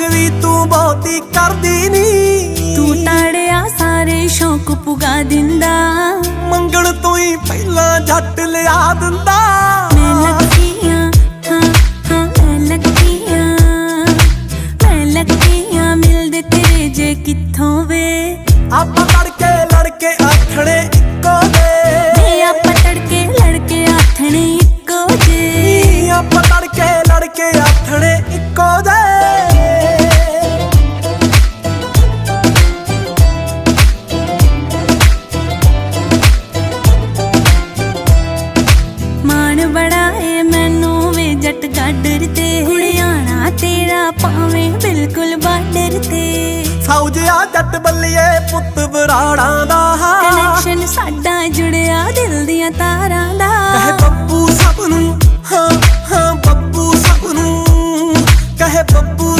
ਵੀ ਤੂੰ ਬਹੁਤੀ ਕਰਦੀ ਨੀ ਤੂੰ ਤਾੜਿਆ ਸਾਰੇ ਸ਼ੌਕ ਪੁਗਾ ਦਿੰਦਾ। ਮੰਗਣ ਤੋਂ ਹੀ ਪਹਿਲਾਂ ਜੱਟ ਲਿਆ ਦਿੰਦਾ। ਮੈਂ ਲੱਗੀਆਂ ਹਾਂ ਹਾਂ ਮੈਂ ਲੱਗੀਆਂ ਮੈਂ ਲੱਗੀਆਂ ਮਿਲਦੇ ਤੇਰੇ ਜੇ ਕਿੱਥੋਂ ਵੇ? ਆਪਾਂ ਲੜਕੇ ਲੜਕੇ ਆਖਣੇ ਮਾਣ ਬੜਾ ਏ ਮੈਨੂੰ ਵੇ ਜੱਟ ਗਾਡਰ ਤੇ ਹੁੜਿਆਣਾ ਤੇਰਾ ਪਾਵੇਂ ਬਿਲਕੁਲ ਬਾਰਡਰ ਤੇ ਫੌਜਿਆ ਜੱਟ ਬੱਲੀਏ ਪੁੱਤ ਬਰਾੜਾਂ ਦਾ। ਕਨੈਕਸ਼ਨ ਸਾਡਾ ਜੁੜਿਆ ਦਿਲ ਦੀਆਂ ਤਾਰਾਂ ਦਾ। ਕਹੇ ਬੱਬੂ ਸਭ ਨੂੰ ਹਾਂ ਹਾਂ ਬੱਬੂ ਸਭ ਨੂੰ। ਕਹੇ ਬੱਬੂ